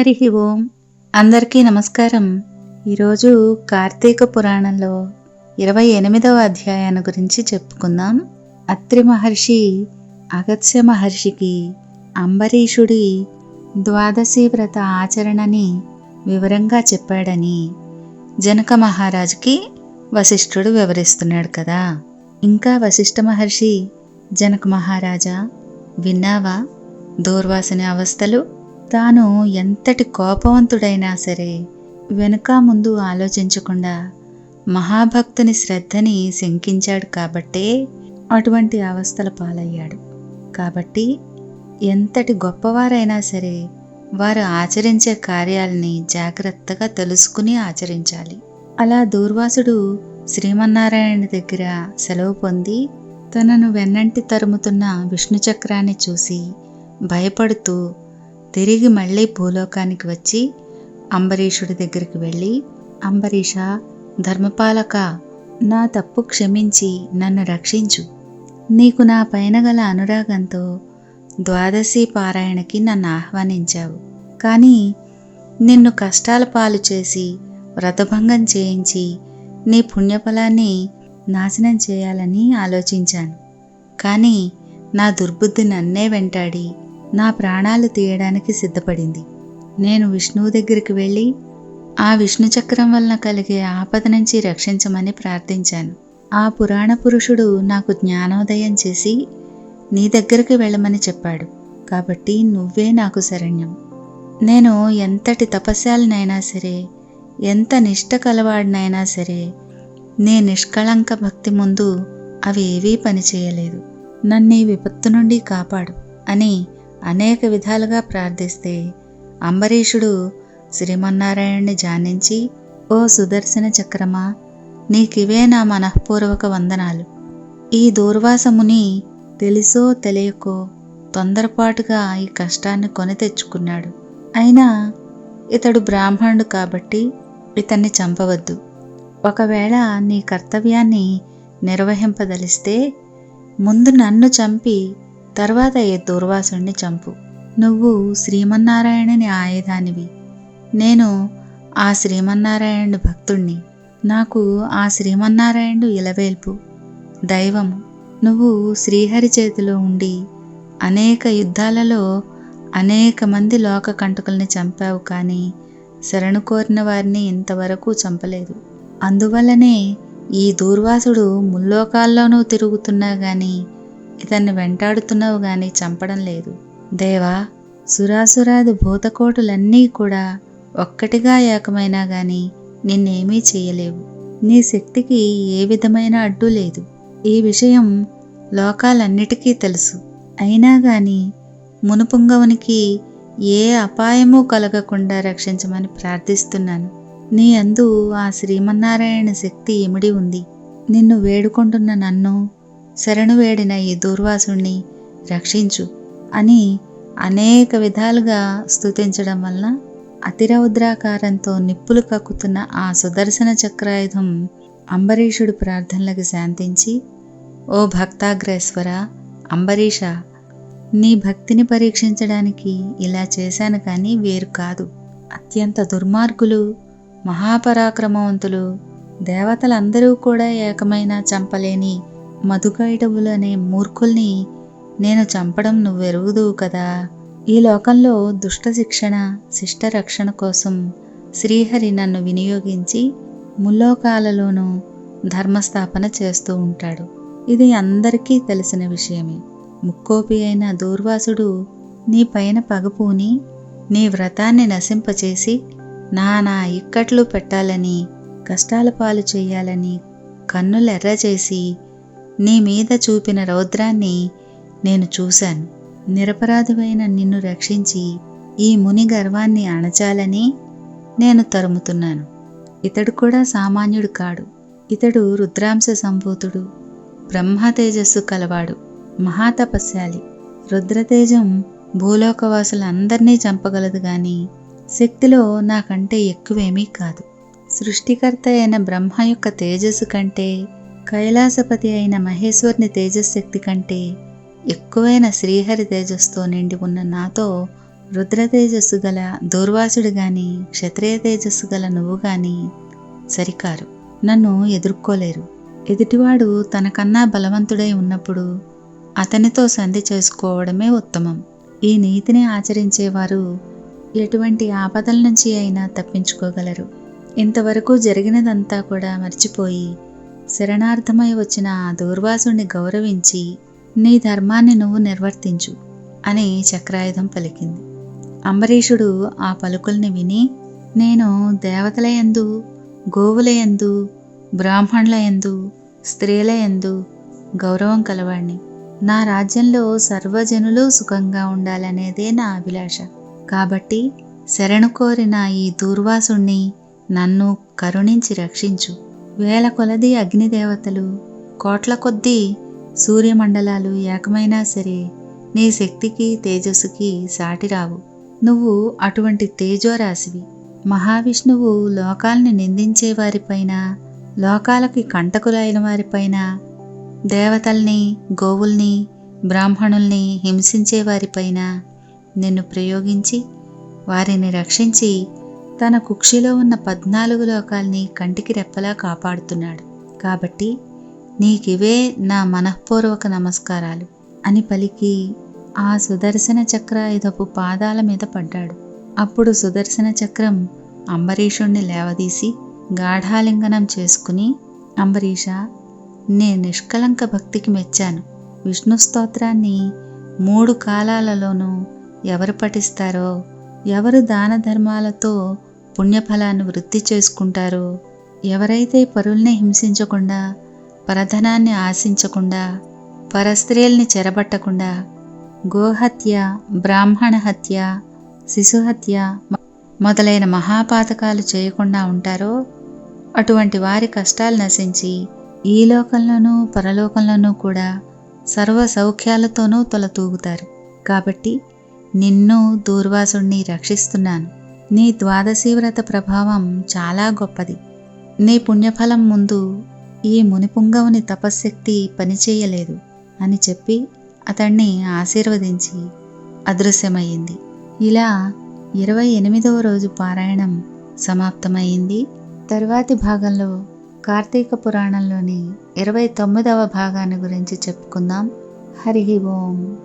హరి ఓం. అందరికీ నమస్కారం. ఈరోజు కార్తీక పురాణంలో ఇరవై ఎనిమిదవ అధ్యాయాన్ని గురించి చెప్పుకుందాం. అత్రి మహర్షి అగత్స్య మహర్షికి అంబరీషుడి ద్వాదశి వ్రత ఆచరణని వివరంగా చెప్పాడని జనక మహారాజుకి వశిష్ఠుడు వివరిస్తున్నాడు కదా. ఇంకా వశిష్ఠ మహర్షి జనక మహారాజా విన్నావా? దూర్వాసని అవస్థలు తాను ఎంతటి కోపవంతుడైనా సరే వెనుక ముందు ఆలోచించకుండా మహాభక్తుని శ్రద్ధని శంకించాడు కాబట్టే అటువంటి అవస్థల పాలయ్యాడు. కాబట్టి ఎంతటి గొప్పవారైనా సరే వారు ఆచరించే కార్యాలని జాగ్రత్తగా తెలుసుకుని ఆచరించాలి. అలా దూర్వాసుడు శ్రీమన్నారాయణ దగ్గర సెలవు పొంది తనను వెన్నంటి తరుముతున్న విష్ణు చక్రాన్ని చూసి భయపడుతూ తిరిగి మళ్ళీ భూలోకానికి వచ్చి అంబరీషుడి దగ్గరికి వెళ్ళి అంబరీష ధర్మపాలక నా తప్పు క్షమించి నన్ను రక్షించు. నీకు నా పైన గల అనురాగంతో ద్వాదశి పారాయణకి నన్ను ఆహ్వానించావు. కానీ నిన్ను కష్టాల పాలు చేసి వ్రతభంగం చేయించి నీ పుణ్యఫలాన్ని నాశనం చేయాలని ఆలోచించాను. కానీ నా దుర్బుద్ధి నన్నే వెంటాడి నా ప్రాణాలు తీయడానికి సిద్ధపడింది. నేను విష్ణువు దగ్గరికి వెళ్ళి ఆ విష్ణు చక్రం వలన కలిగే ఆపద నుంచి రక్షించమని ప్రార్థించాను. ఆ పురాణ పురుషుడు నాకు జ్ఞానోదయం చేసి నీ దగ్గరికి వెళ్ళమని చెప్పాడు. కాబట్టి నువ్వే నాకు శరణ్యం. నేను ఎంతటి తపస్యాలనైనా సరే ఎంత నిష్ట కలవాడినైనా సరే నీ నిష్కళంక భక్తి ముందు అవి ఏవీ పనిచేయలేదు. నన్ను ఈ విపత్తు నుండి కాపాడు అని అనేక విధాలుగా ప్రార్థిస్తే అంబరీషుడు శ్రీమన్నారాయణ్ణి జానించి ఓ సుదర్శన చక్రమా నీకివే నా మనఃపూర్వక వందనాలు. ఈ దూర్వాసముని తెలుసో తెలియకో తొందరపాటుగా ఈ కష్టాన్ని కొని తెచ్చుకున్నాడు. అయినా ఇతడు బ్రాహ్మణుడు కాబట్టి ఇతన్ని చంపవద్దు. ఒకవేళ నీ కర్తవ్యాన్ని నిర్వహింపదలిస్తే ముందు నన్ను చంపి తర్వాత ఏ దూర్వాసుడిని చంపు. నువ్వు శ్రీమన్నారాయణుని ఆయుధానివి. నేను ఆ శ్రీమన్నారాయణుడు భక్తుణ్ణి. నాకు ఆ శ్రీమన్నారాయణుడు ఇలవేల్పు. దైవము నువ్వు శ్రీహరి చేతిలో ఉండి అనేక యుద్ధాలలో అనేక మంది లోక కంటకుల్ని చంపావు కానీ శరణు కోరిన వారిని ఇంతవరకు చంపలేదు. అందువల్లనే ఈ దూర్వాసుడు ముల్లోకాల్లోనూ తిరుగుతున్నా గానీ ఇతన్ని వెంటాడుతున్నావు గాని చంపడం లేదు. దేవా సురాసురాది భూతకోటులన్నీ కూడా ఒక్కటిగా ఏకమైనా గాని నిన్నేమీ చేయలేవు. నీ శక్తికి ఏ విధమైన అడ్డు లేదు. ఈ విషయం లోకాలన్నిటికీ తెలుసు. అయినా గాని మునుపుంగవునికి ఏ అపాయము కలగకుండా రక్షించమని ప్రార్థిస్తున్నాను. నీ అందు ఆ శ్రీమన్నారాయణ శక్తి ఇమిడి ఉంది. నిన్ను వేడుకుంటున్న నన్ను శరణు వేడిన ఈ దూర్వాసుణ్ణి రక్షించు అని అనేక విధాలుగా స్తుతించడం వలన అతిరౌద్రాకారంతో నిప్పులు కక్కుతున్న ఆ సుదర్శన చక్రాయుధం అంబరీషుడి ప్రార్థనలకు శాంతించి ఓ భక్తాగ్రేశ్వర అంబరీష నీ భక్తిని పరీక్షించడానికి ఇలా చేశాను కానీ వేరు కాదు. అత్యంత దుర్మార్గులు మహాపరాక్రమవంతులు దేవతలందరూ కూడా ఏకమైన చంపలేని మధుకైటవులు అనే మూర్ఖుల్ని నేను చంపడం నువ్వెరుగుదువు కదా. ఈ లోకంలో దుష్ట శిక్షణ శిష్ట రక్షణ కోసం శ్రీహరి నన్ను వినియోగించి ముల్లోకాలలోనూ ధర్మస్థాపన చేస్తూ ఉంటాడు. ఇది అందరికీ తెలిసిన విషయమే. ముక్కోపి అయిన దూర్వాసుడు నీ పైన పగపూని నీ వ్రతాన్ని నశింపచేసి నానా ఇక్కట్లు పెట్టాలని కష్టాల పాలు చేయాలని కన్నులెర్ర చేసి నీ మీద చూపిన రౌద్రాన్ని నేను చూశాను. నిరపరాధువైన నిన్ను రక్షించి ఈ ముని గర్వాన్ని అణచాలని నేను తరుముతున్నాను. ఇతడు కూడా సామాన్యుడు కాడు. ఇతడు రుద్రాంశ సంభూతుడు. బ్రహ్మ తేజస్సు కలవాడు. మహాతపస్యాలి రుద్రతేజం భూలోకవాసులందరినీ చంపగలదు గాని శక్తిలో నాకంటే ఎక్కువేమీ కాదు. సృష్టికర్త అయిన బ్రహ్మ యొక్క తేజస్సు కంటే కైలాసపతి అయిన మహేశ్వరుని తేజశక్తి కంటే ఎక్కువైన శ్రీహరి తేజస్తో నిండి ఉన్న నాతో రుద్ర తేజస్సు గల దూర్వాసుడు గాని క్షత్రియ తేజస్సు గల నువ్వు గాని సరికారు. నన్ను ఎదుర్కోలేరు. ఎదుటివాడు తనకన్నా బలవంతుడై ఉన్నప్పుడు అతనితో సంధి చేసుకోవడమే ఉత్తమం. ఈ నీతిని ఆచరించేవారు ఎటువంటి ఆపదల నుంచి అయినా తప్పించుకోగలరు. ఇంతవరకు జరిగినదంతా కూడా మర్చిపోయి శరణార్థమై వచ్చిన ఆ దూర్వాసుని గౌరవించి నీ ధర్మాన్ని నువ్వు నిర్వర్తించు అని చక్రాయుధం పలికింది. అంబరీషుడు ఆ పలుకుల్ని విని నేను దేవతలయందు గోవులయందు బ్రాహ్మణులయందు స్త్రీలయందు గౌరవం కలవాణ్ణి. నా రాజ్యంలో సర్వజనులు సుఖంగా ఉండాలనేదే నా అభిలాష. కాబట్టి శరణు కోరిన ఈ దూర్వాసుణ్ణి నన్ను కరుణించి రక్షించు. వేల కొలది అగ్నిదేవతలు కోట్ల కొద్దీ సూర్యమండలాలు ఏకమైనా సరే నీ శక్తికి తేజస్సుకి సాటిరావు నువ్వు అటువంటి తేజోరాశివి. మహావిష్ణువు లోకాల్ని నిందించే వారిపైన లోకాలకి కంటకులైన వారిపైన దేవతల్ని గోవుల్ని బ్రాహ్మణుల్ని హింసించే వారిపైన నిన్ను ప్రయోగించి వారిని రక్షించి తన కుక్షిలో ఉన్న పద్నాలుగు లోకాల్ని కంటికి రెప్పలా కాపాడుతున్నాడు. కాబట్టి నీకివే నా మనఃపూర్వక నమస్కారాలు అని పలికి ఆ సుదర్శన చక్ర చక్రాయుధపు పాదాల మీద పడ్డాడు. అప్పుడు సుదర్శన చక్రం అంబరీషుణ్ణి లేవదీసి గాఢాలింగనం చేసుకుని అంబరీష నే నిష్కలంక భక్తికి మెచ్చాను. విష్ణు స్తోత్రాన్ని మూడు కాలాలలోనూ ఎవరు పఠిస్తారో ఎవరు దాన ధర్మాలతో పుణ్యఫలాన్ని వృద్ధి చేసుకుంటారో ఎవరైతే పరుల్ని హింసించకుండా పరధనాన్ని ఆశించకుండా పరస్త్రీల్ని చెరబట్టకుండా గోహత్య బ్రాహ్మణ హత్య శిశుహత్య మొదలైన మహాపాతకాలు చేయకుండా ఉంటారో అటువంటి వారి కష్టాలు నశించి ఈ లోకంలోనూ పరలోకంలోనూ కూడా సర్వ సౌఖ్యాలతోనూ తొలతూగుతారు. కాబట్టి నిన్ను దూర్వాసుణ్ణి రక్షిస్తున్నాను. నీ ద్వాదశీవ్రత ప్రభావం చాలా గొప్పది. నీ పుణ్యఫలం ముందు ఈ మునిపుంగవుని తపశ్శక్తి పనిచేయలేదు అని చెప్పి అతన్ని ఆశీర్వదించి అదృశ్యమయ్యింది. ఇలా ఇరవై ఎనిమిదవ రోజు పారాయణం సమాప్తమైంది తరువాతి భాగంలో కార్తీక పురాణంలోని ఇరవై తొమ్మిదవ భాగాన్ని గురించి చెప్పుకుందాం. హరి ఓం.